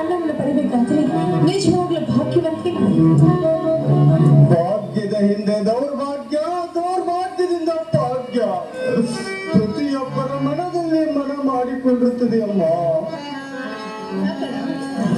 ಅಣ್ಣನನ್ನು ಪಡಿಬೇಕಾದ್ರೆ ನಿಜವಾಗ್ಲೂ ಭಾಗ್ಯವಂತೆ ಭಾಗ್ಯದ ಹಿಂದೆ ದೌರ್ಭಾಗ್ಯ ದೌರ್ಭಾಗ್ಯದಿಂದ ಭಾಗ್ಯ. ಪ್ರತಿಯೊಬ್ಬರ ಮನದಲ್ಲಿ ಮನ ಮಾಡಿಕೊಂಡಿರುತ್ತದೆ ಅಮ್ಮ.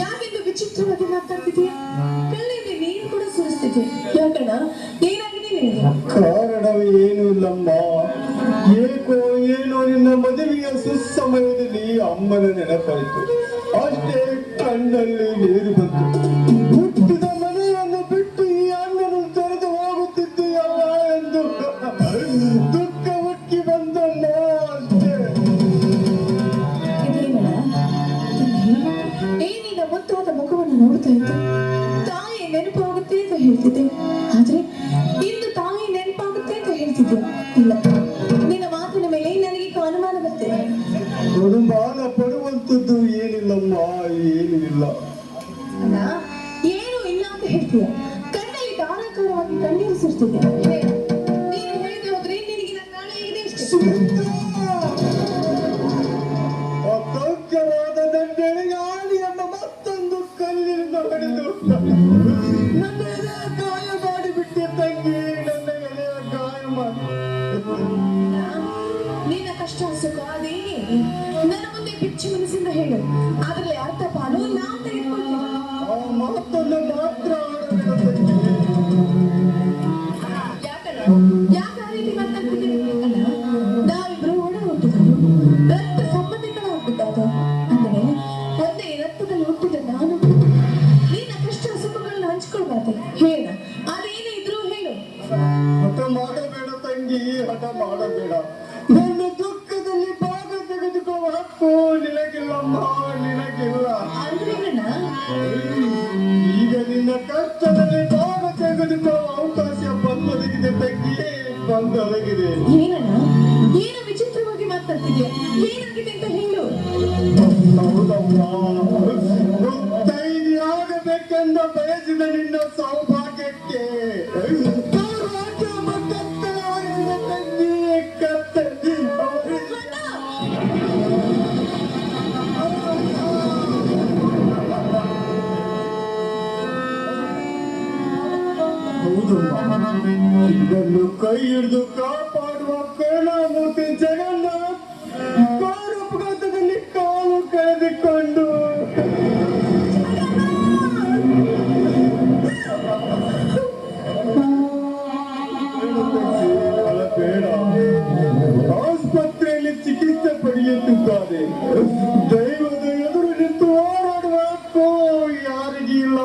ಯಾಕೆಂದು ವಿಚಿತ್ರವಾಗಿ ಮಾತಾಡ್ತಿದೀಯ ಕಣ್ಣಲ್ಲಿ ನೀನು ಕೂಡ ಸುರಿಸ್ತಿದ್ದೆ ಯಾಕಣ ಏನಾಗಿದೆ ನಿನಗೆ? ಕಾರಣವೇ ಏನು ಇಲ್ಲಮ್ಮ. ಏಕೋ ಏನೋ ನಿನ್ನ ಮದುವೆಯ ಸುಸಮಯದಲ್ಲಿ ಅಮ್ಮನ ನೆನಪಾಯಿತು. ಅಷ್ಟೇ ಕಣ್ಣಲ್ಲಿ ನೀರು ಬಂತು. ಹುಟ್ಟಿದ ಮನೆಯನ್ನು ಬಿಟ್ಟು ಈ ಅಣ್ಣನು ತೊರೆದು ಹೋಗುತ್ತಿದ್ದೀಯಲ್ಲ ಎಂದು ದುಃಖ ಹುಟ್ಟಿ ಬಂದಣ್ಣ ಅಷ್ಟೇ. ಏನಿನ ಮುದ್ದಾದ ಮುಖವನ್ನು ನೋಡ್ತಾ ಇದ್ದೆ. ತಾಯಿ ನೆನಪಾಗುತ್ತೆ ಅಂತ ಹೇಳ್ತಿದ್ದೆ. ಆದ್ರೆ ಇಂದು ತಾಯಿ ನೆನಪಾಗುತ್ತೆ ಅಂತ ಹೇಳ್ತಿದ್ದೆ. ಇಲ್ಲ ಧಾರಾಕಾರವಾಗಿ ಕಣ್ಣೀರು ಸುರಿಸ್ತಿದೆ ಹೇಳು. ನೀನು ಹೇಳದೆ ಹೋದ್ರೆ ನಿನಗೆ ನನ್ನ ನಾಳೆ ಇದೆ ಅಷ್ಟೇ. ಮತ್ತೊಂದು ಕಲ್ಲಿನಿಂದ ಹೊಡೆದು. ನನ್ನ ಎದೆಯ ಗಾಯ ಮಾಡಿಬಿಟ್ಟೆ ತಂಗಿ ನನ್ನ ಎಳೆಯ ಗಾಯ ಮಾಡಿ. ನಿನ್ನ ಕಷ್ಟ ಸುಖ ಅದೇನೇ? ನನ್ನ ಮುಂದೆ ಬಿಚ್ಚಿ ಮನಸ್ಸಿಂದ ಹೇಳು. ಅದರಲ್ಲಿ ಅರ್ಥ ಯಾಕೆ ಆ ರೀತಿ ನಾವಿಬ್ರು ಒಡ ಹುಟ್ಟಿದವರು ರಕ್ತ ಅಂದ್ರೆ ಒಂದೇ ರಕ್ತದಲ್ಲಿ ಹುಟ್ಟಿದ ನಾನು. ನಿನ್ನ ಕಷ್ಟ ಸುಖಗಳನ್ನ ಹಂಚ್ಕೊಳ್ಬಾರ್ದೆ. ಹೇಳ. ಅದೇನೇ ಇದ್ರು ಹೇಳು. ಹಠ ಮಾಡಬೇಡ ತಂಗಿ ಹಠ ಮಾಡಬೇಡ. ನನ್ನ ದುಃಖದಲ್ಲಿ ಭಾಗ ತೆಗೆದುಕೋ ಹಕ್ಕು ನಿನಗಿಲ್ಲಮ್ಮ ನಿನಗಿಲ್ಲ. ಅಂದ್ರೆ ಏನಣ್ಣ? ಏನು ವಿಚಿತ್ರವಾಗಿ ಮಾತಾಡ್ತಿದ್ಯಾ? ಏನಾಗಿದೆ ಅಂತ ಹೇಳು. ಹೌದಮ್ಮ ಆಗಬೇಕೆಂದು ಬಯಸಿದ ನಿನ್ನ ಸೌಭಾಗ್ಯಕ್ಕೆ ಹೌದಮ್ಮ ಇದನ್ನು ಕೈ ಹಿಡಿದು ಕಾಪಾಡುವ ಕರುಣಾಮೂರ್ತಿ ಜಗನ್ನ ಗೌರವಘಾತದಲ್ಲಿ ಕಾಲು ಕಳೆದುಕೊಂಡು. ಆಸ್ಪತ್ರೆಯಲ್ಲಿ ಚಿಕಿತ್ಸೆ ಪಡೆಯುತ್ತಿದ್ದಾರೆ. ದೈವದ ಎದುರು ನಿಂತು ಹೋರಾಡುವ ಹಕ್ಕು ಯಾರಿಗೂ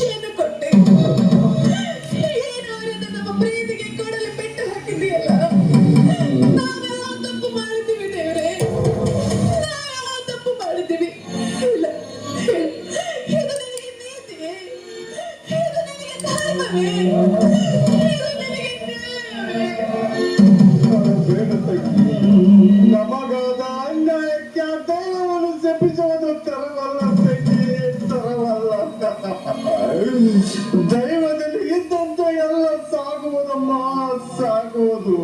conviction ದೈವದಲ್ಲಿ ಇದ್ದಂತೆ ಎಲ್ಲ ಸಾಗುವುದಮ್ಮ ಸಾಗುವುದು.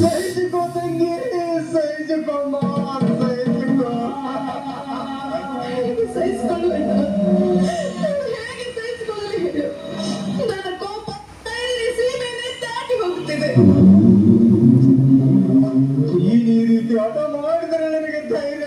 ಸಹಿಸಿಕೋ ತಂಗಿ? ನನ್ನ ಕೋಪ ದಾಟಿ ಹೋಗುತ್ತಿದೆ. ಈ ರೀತಿ ಹಠ ಮಾಡಿದರೆ ನನಗೆ ಧೈರ್ಯ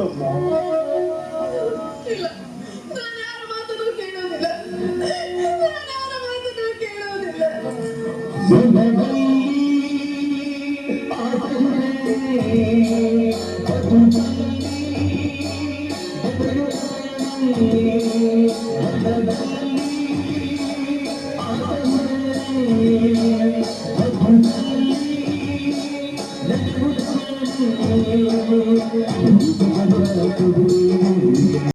ಇಲ್ಲಮ್ಮ ಕೇಳೋದಿಲ್ಲ.